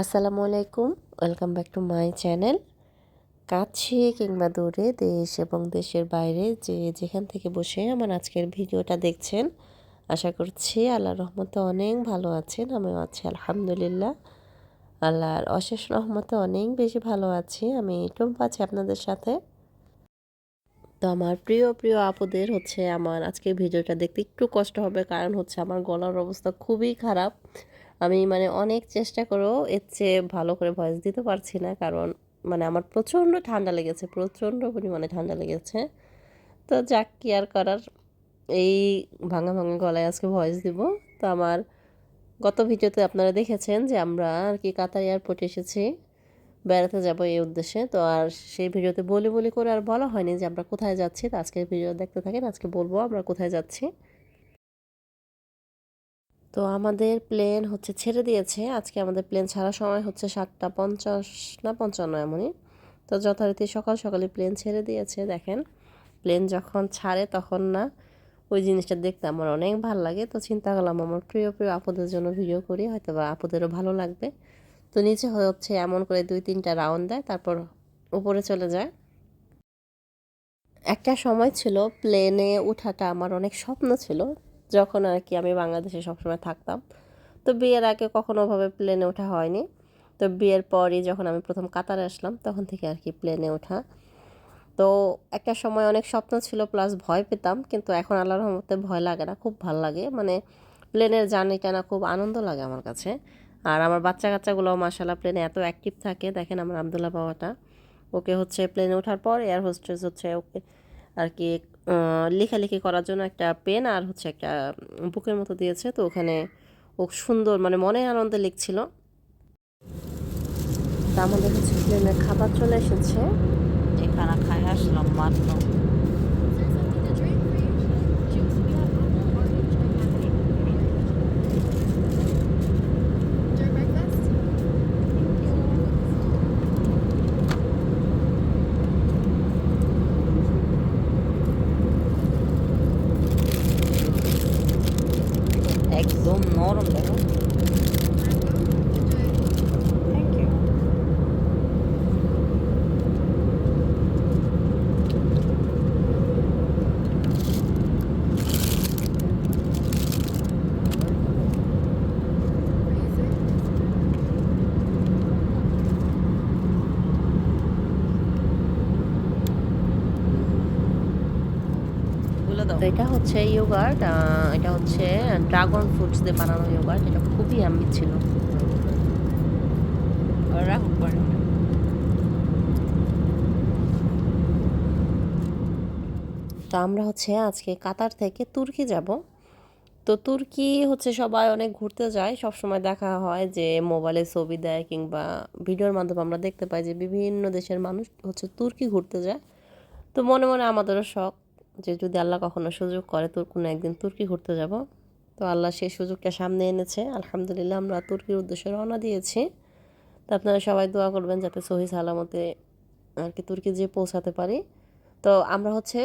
আসসালামু আলাইকুম, welcome back to my channel. কাছে কিংবা দূরে দেশ এবং দেশের বাইরে যে যেখান থেকে বসে আমার আজকের ভিডিওটা দেখছেন, আশা করছি আল্লাহর রহমতে অনেক ভালো আছেন, আমিও আছি আলহামদুলিল্লাহ। আল্লাহর অশেষ রহমতে অনেক বেশি ভালো আছি, আমি টুম্পা আছি আপনাদের সাথে। তো আমার প্রিয় প্রিয় আপুদের হচ্ছে আমার আজকের ভিডিওটা দেখতে একটু কষ্ট হবে, কারণ হচ্ছে আমার গলার অবস্থা খুবই খারাপ। আমি মানে অনেক চেষ্টা করেও এর চেয়ে ভালো করে ভয়েস দিতে পারছি না, কারণ মানে আমার প্রচণ্ড ঠান্ডা লেগেছে, প্রচণ্ড পরিমাণে ঠান্ডা লেগেছে। তো যাক, কি আর করার? এই ভাঙা ভাঙা গলায় আজকে ভয়েস দিব। তো আমার গত ভিডিওতে আপনারা দেখেছেন যে আমরা আর কি কাতার এয়ারপোর্টে এসেছি, বেড়াতে যাব এই উদ্দেশ্যে। তো আর সেই ভিডিওতে বলি বলি করে আর বলা হয়নি যে আমরা কোথায় যাচ্ছি। তো আজকের ভিডিও দেখতে থাকেন, আজকে বলব আমরা কোথায় যাচ্ছি। তো আমাদের প্লেন হচ্ছে ছেড়ে দিয়েছে। আজকে আমাদের প্লেন ছাড়ার সময় হচ্ছে সাতটা পঞ্চাশ, না পঞ্চান্ন এমনই। তো যথারীতি সকাল সকালে প্লেন ছেড়ে দিয়েছে, দেখেন। প্লেন যখন ছাড়ে তখন না ওই জিনিসটা দেখতে আমার অনেক ভালো লাগে। তো চিন্তা করলাম আমার প্রিয় প্রিয় আপুদের জন্য ভিডিও করি হয়তো বা আপুদেরও ভালো লাগবে। তো নিচে হচ্ছে এমন করে দুই তিনটা রাউন্ড দেয়, তারপর উপরে চলে যায়। একটা সময় ছিল প্লেনে ওঠাটা আমার অনেক স্বপ্ন ছিল। যখন আর কি আমি বাংলাদেশে সবসময় থাকতাম। তো বিয়ের আগে কখনো ওভাবে প্লেনে ওঠা হয়নি। তো বিয়ের পরই যখন আমি প্রথম কাতারে আসলাম, তখন থেকে আর কি প্লেনে ওঠা। তো একটা সময় অনেক স্বপ্ন ছিল প্লাস ভয় পেতাম, কিন্তু এখন আল্লাহর রহমতে ভয় লাগে না, খুব ভালো লাগে। মানে প্লেনের জার্নিটা না খুব আনন্দ লাগে আমার কাছে। আর আমার বাচ্চা কাচ্চাগুলোও মাসাল্লাহ প্লেনে এত অ্যাক্টিভ থাকে। দেখেন আমার আবদুল্লাহ বাবাটা। ওকে হচ্ছে প্লেনে ওঠার পর এয়ার হোস্টেস হচ্ছে, ওকে আর কি লেখালেখি করার জন্য একটা পেন আর হচ্ছে একটা বুকের মতো দিয়েছে। তো ওখানে ও সুন্দর মানে মনে আনন্দে লিখছিল। তা আমাদের হচ্ছে প্লেনের খাবার চলে এসেছে। এখানে খাই আসলাম মাত্র একদম নরম দেখো থ্যাংক ইউ বলে দাও তো এটা হচ্ছে ইয়োগার্ট এটা হচ্ছে ড্রাগন ফ্রুটস দিয়ে বানানো ইয়োগার্ট এটা খুবই আমি ছিল। তো আমরা হচ্ছে আজকে কাতার থেকে তুর্কি যাব। তো তুর্কি হচ্ছে সবাই অনেক ঘুরতে যায় সব সময় দেখা হয় যে মোবাইলে ছবি দেয় কিংবা ভিডিওর মাধ্যমে আমরা দেখতে পাই যে বিভিন্ন দেশের মানুষ হচ্ছে তুর্কি ঘুরতে যায়। তো মনে মনে আমাদেরও শখ। যে যদি আল্লাহ কখনো সুযোগ করে, তোর কোনো একদিন তুর্কি ঘুরতে যাব। তো আল্লাহ সেই সুযোগটা সামনে এনেছে। আলহামদুলিল্লাহ আমরা তুর্কির উদ্দেশ্যে রওনা দিয়েছি। তো আপনারা সবাই দোয়া করবেন যাতে সহি সালামতে আর কি তুর্কি যেয়ে পৌঁছাতে পারি। তো আমরা হচ্ছে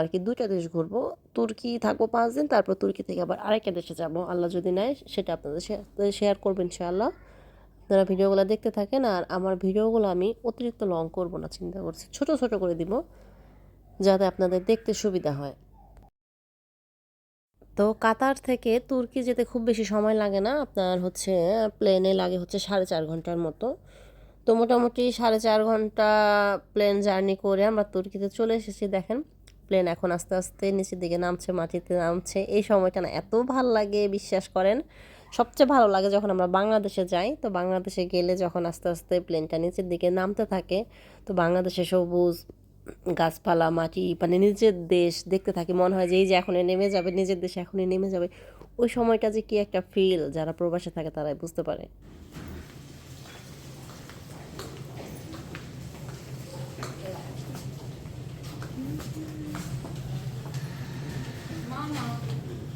আর কি দুইটা দেশ ঘুরবো। তুর্কি থাকব পাঁচ দিন, তারপর তুর্কি থেকে আবার আরেকটা দেশে যাব। আল্লাহ যদি নেয়, সেটা আপনাদের শেয়ার করবেন ইনশাআল্লাহ। আপনারা ভিডিওগুলো দেখতে থাকেন, আর আমার ভিডিওগুলো আমি অতিরিক্ত লং করব না, চিন্তা করছি। ছোট ছোট করে দিব। যাতে আপনাদের দেখতে সুবিধা হয়। তো কাতার থেকে তুর্কি যেতে খুব বেশি সময় লাগে না। আপনার হচ্ছে, প্লেনে লাগে হচ্ছে সাড়ে চার ঘণ্টার মতো। তো মোটামুটি সাড়ে চার ঘণ্টা প্লেন জার্নি করে আমরা তুর্কিতে চলে এসেছি, দেখেন। প্লেন এখন আস্তে আস্তে নিচের দিকে নামছে, মাটিতে নামছে। এই সময়টা না এত ভালো লাগে, বিশ্বাস করেন। সবচেয়ে ভালো লাগে যখন আমরা বাংলাদেশে যাই। তো বাংলাদেশে গেলে যখন আস্তে আস্তে প্লেনটা নিচের দিকে নামতে থাকে, তো বাংলাদেশে সবুজ গাছপালা, মাটি মানে নিজের দেশ দেখতে থাকি, মনে হয় যে এই যে এখনই নেমে যাবে, নিজের দেশে এখনই নেমে যাবে। ওই সময়টা যে কি একটা ফিল যারা প্রবাসে থাকে তারাই বুঝতে পারে।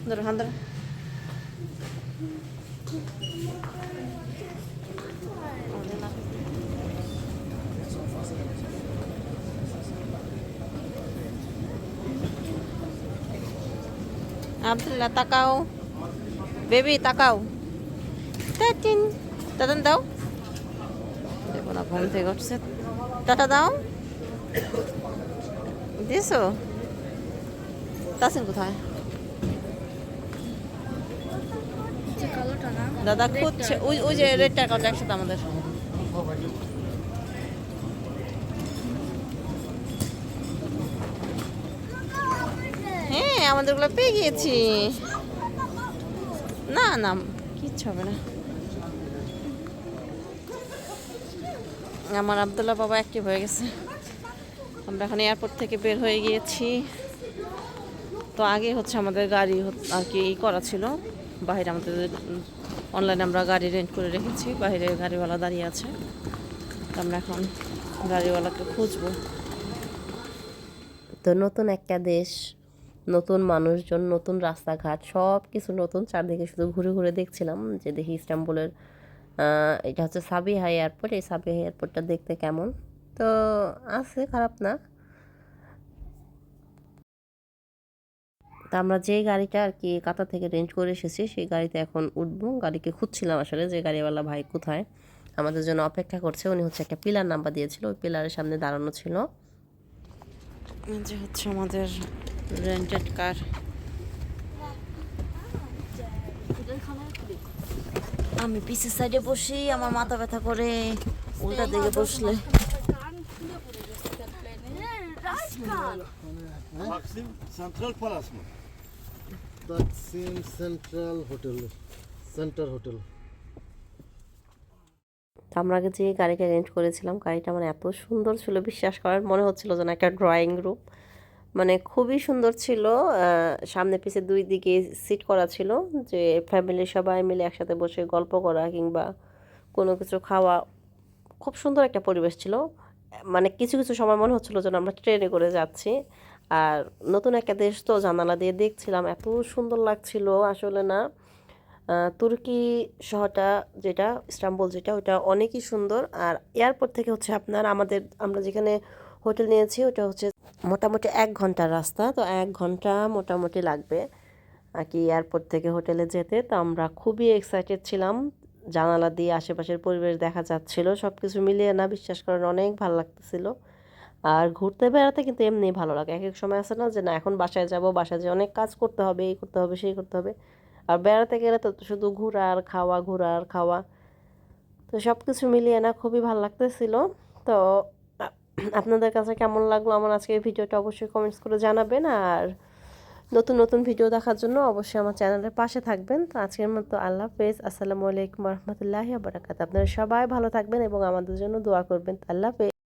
ধরো, হাত ধরো। আবদুল্লাহ তাকাও বেবি তাকাও তাতিন দাদান দাও ওরা ঘুম থেকে উঠছে টাটা দাও দিয়েছ তাসিন কোথায় দাদা খুঁজছে ওই ওই যে রেড টাকাটা একসাথে আমাদের হ্যাঁ আমাদেরগুলো পেয়ে গিয়েছি। না না, কিচ্ছু হবে না। আমার আবদুল্লাহ বাবা অ্যাক্টিভ হয়ে গেছে। আমরা এখন এয়ারপোর্ট থেকে বের হয়ে গিয়েছি। তো আগে হচ্ছে আমাদের গাড়ি আর কি করা ছিল। বাইরে আমাদের অনলাইনে আমরা গাড়ি রেন্ট করে রেখেছি। বাইরে গাড়িওয়ালা দাঁড়িয়ে আছে। তো আমরা এখন গাড়িওয়ালাকে খুঁজবো। তো নতুন একটা দেশ। নতুন মানুষজন, নতুন রাস্তাঘাট সব কিছু নতুন। চারদিকে শুধু ঘুরে ঘুরে দেখছিলাম যে দেখি ইস্তাম্বুলের এটা হচ্ছে সাবিহা এয়ারপোর্ট। এই সাবিহা এয়ারপোর্টটা দেখতে কেমন? তো আছে, খারাপ না। তা আমরা যে গাড়িটা আর কি কাতার থেকে রেন্ট করে এসেছি, সেই গাড়িতে এখন উঠবো। গাড়িকে খুঁজছিলাম আসলে যে গাড়িওয়ালা ভাই কোথায়। আমাদের জন্য অপেক্ষা করছে, উনি হচ্ছে একটা পিলার নাম্বার দিয়েছিল। ওই পিলারের সামনে দাঁড়ানো ছিল। যে হচ্ছে আমাদের রেন্টেড কার আমি পিছের সাইডে বসি আমার মাথা ব্যথা করে উল্টা দিকে বসলে। Hotel, তো আমরা আগে যে গাড়িটা রেন্ট করেছিলাম গাড়িটা মানে এত সুন্দর ছিল বিশ্বাস করার মনে হচ্ছিল যেন একটা ড্রয়িং রুম মানে খুবই সুন্দর ছিল। সামনে পিছে দুই দিকে সিট করা ছিল যে ফ্যামিলির সবাই মিলে একসাথে বসে গল্প করা কিংবা কোনো কিছু খাওয়া। খুব সুন্দর একটা পরিবেশ ছিল। মানে কিছু কিছু সময় মনে হচ্ছিল যেন আমরা ট্রেনে করে যাচ্ছি। আর নতুন একটা দেশ তো জানালা দিয়ে দেখছিলাম, এত সুন্দর লাগছিল আসলে না। তুর্কি শহরটা যেটা, ইস্তাম্বুল যেটা, ওটা অনেকই সুন্দর। আর এয়ারপোর্ট থেকে হচ্ছে আপনার আমাদের, আমরা যেখানে হোটেল নিয়েছি, ওটা হচ্ছে মোটামুটি এক ঘণ্টার রাস্তা, তো এক ঘণ্টা মোটামুটি লাগবে আর কি এয়ারপোর্ট থেকে হোটেলে যেতে। তো আমরা খুবই এক্সাইটেড ছিলাম, জানালা দিয়ে আশেপাশের পরিবেশ দেখা যাচ্ছিল সব কিছু মিলিয়ে না বিশ্বাস করেন অনেক ভালো লাগতেছিল। আর ঘুরতে বেড়াতে কিন্তু এমনি ভালো লাগে, এক এক সময় আছে না যে না, এখন বাসায় যাব, বাসায় যে অনেক কাজ করতে হবে, এই করতে হবে, সেই করতে হবে। আর বেড়াতে গেলে তো শুধু ঘোরা আর খাওয়া, ঘোরা আর খাওয়া, তো সব কিছু মিলিয়ে না খুবই ভালো লাগতেছিল। তো আপনাদের কাছে কেমন লাগল আমার আজকের ভিডিওটা অবশ্যই কমেন্টস করে জানাবেন। আর নতুন নতুন ভিডিও দেখার জন্য অবশ্যই আমার চ্যানেলের পাশে থাকবেন। তো আজকের মতো আল্লাহ হাফেজ। আসসালামু আলাইকুম রহমতুল্লাহি আবরাকাত আপনারা সবাই ভালো থাকবেন এবং আমাদের জন্য দোয়া করবেন। আল্লাহ হাফেজ।